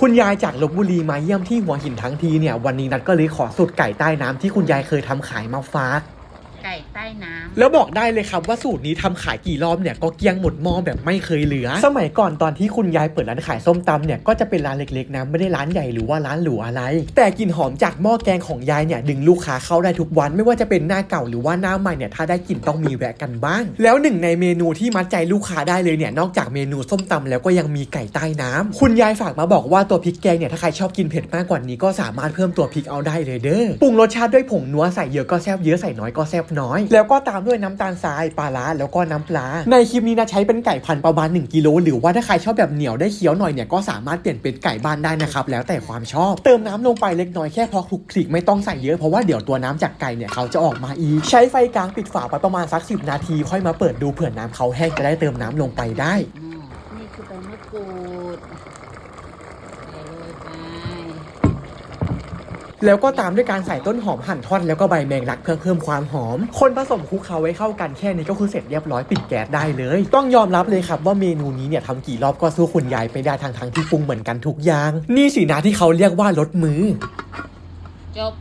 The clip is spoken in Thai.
คุณยายจากลบบุรีมาเยี่ยมที่หัวหินทั้งทีเนี่ย วันนี้นัดก็เลยขอสูตรไก่ใต้น้ำที่คุณยายเคยทำขายมาฝาก ไก่ ต้น้ำ แล้วบอกได้เลยครับว่าสูตรนี้ทำขายกี่รอบเนี่ยก็เกลี้ยงหมดหม้อแบบไม่เคยเหลือ สมัยก่อนตอนที่คุณยายเปิดร้านขายส้มตำเนี่ยก็จะเป็นร้านเล็กๆนะไม่ได้ร้านใหญ่หรือว่าร้านหรูอะไร แต่กลิ่นหอมจากหม้อแกงของยายเนี่ยดึงลูกค้าเข้าได้ทุกวันไม่ว่าจะเป็นหน้าเก่าหรือว่าหน้าใหม่เนี่ยถ้าได้กลิ่นต้องมีแวะกันบ้าง แล้วหนึ่งในเมนูที่มัดใจลูกค้าได้เลยเนี่ยนอกจากเมนูส้มตำแล้วก็ยังมีไก่ใต้น้ำคุณยายฝากมาบอกว่าตัวพริกแกงเนี่ยถ้าใครชอบกินเผ็ดมากกว่านี้ก็สามารถเพิ่มตัวพริกเอาได้เลยเด้อปรุงรสชาติด้วยผงนัวใส่เยอะก็แซ่บเยอะใส่น้อยก็แซ่บน้อยแล้วก็ตามด้วยน้ำตาลทรายปลาร้าแล้วก็น้ำปลา ในคลิปนี้นะใช้เป็นไก่พันธุ์ประมาณ1กิโลหรือว่าถ้าใครชอบแบบเหนียวได้เคี้ยวหน่อยเนี่ยก็สามารถเปลี่ยนเป็นไก่บ้านได้นะครับแล้วแต่ความชอบ เติมน้ำลงไปเล็กน้อยแค่พอคลุกคลิกไม่ต้องใส่เยอะเพราะว่าเดี๋ยวตัวน้ำจากไก่เนี่ยเขาจะออกมาอีกใช้ไฟกลางปิดฝาไปประมาณสักสินาที ค่อยมาเปิดดูเผื่อน้ำเขาแห้งจะได้เติมน้ำลงไปได้นี่คือใบมะกรูด แล้วก็ตามด้วยการใส่ต้นหอมหั่นท่อนแล้วก็ใบแมงลักเพื่อเพิ่มความหอม คนผสมคลุกเคล้าไว้เข้ากันแค่นี้ก็คือเสร็จเรียบร้อยปิดแก๊สได้เลย ต้องยอมรับเลยครับว่าเมนูนี้เนี่ยทำกี่รอบก็สู้คุณยายไม่ได้ทางทางที่ปรุงเหมือนกันทุกอย่าง นี่สินะที่เขาเรียกว่ารสมือ จบ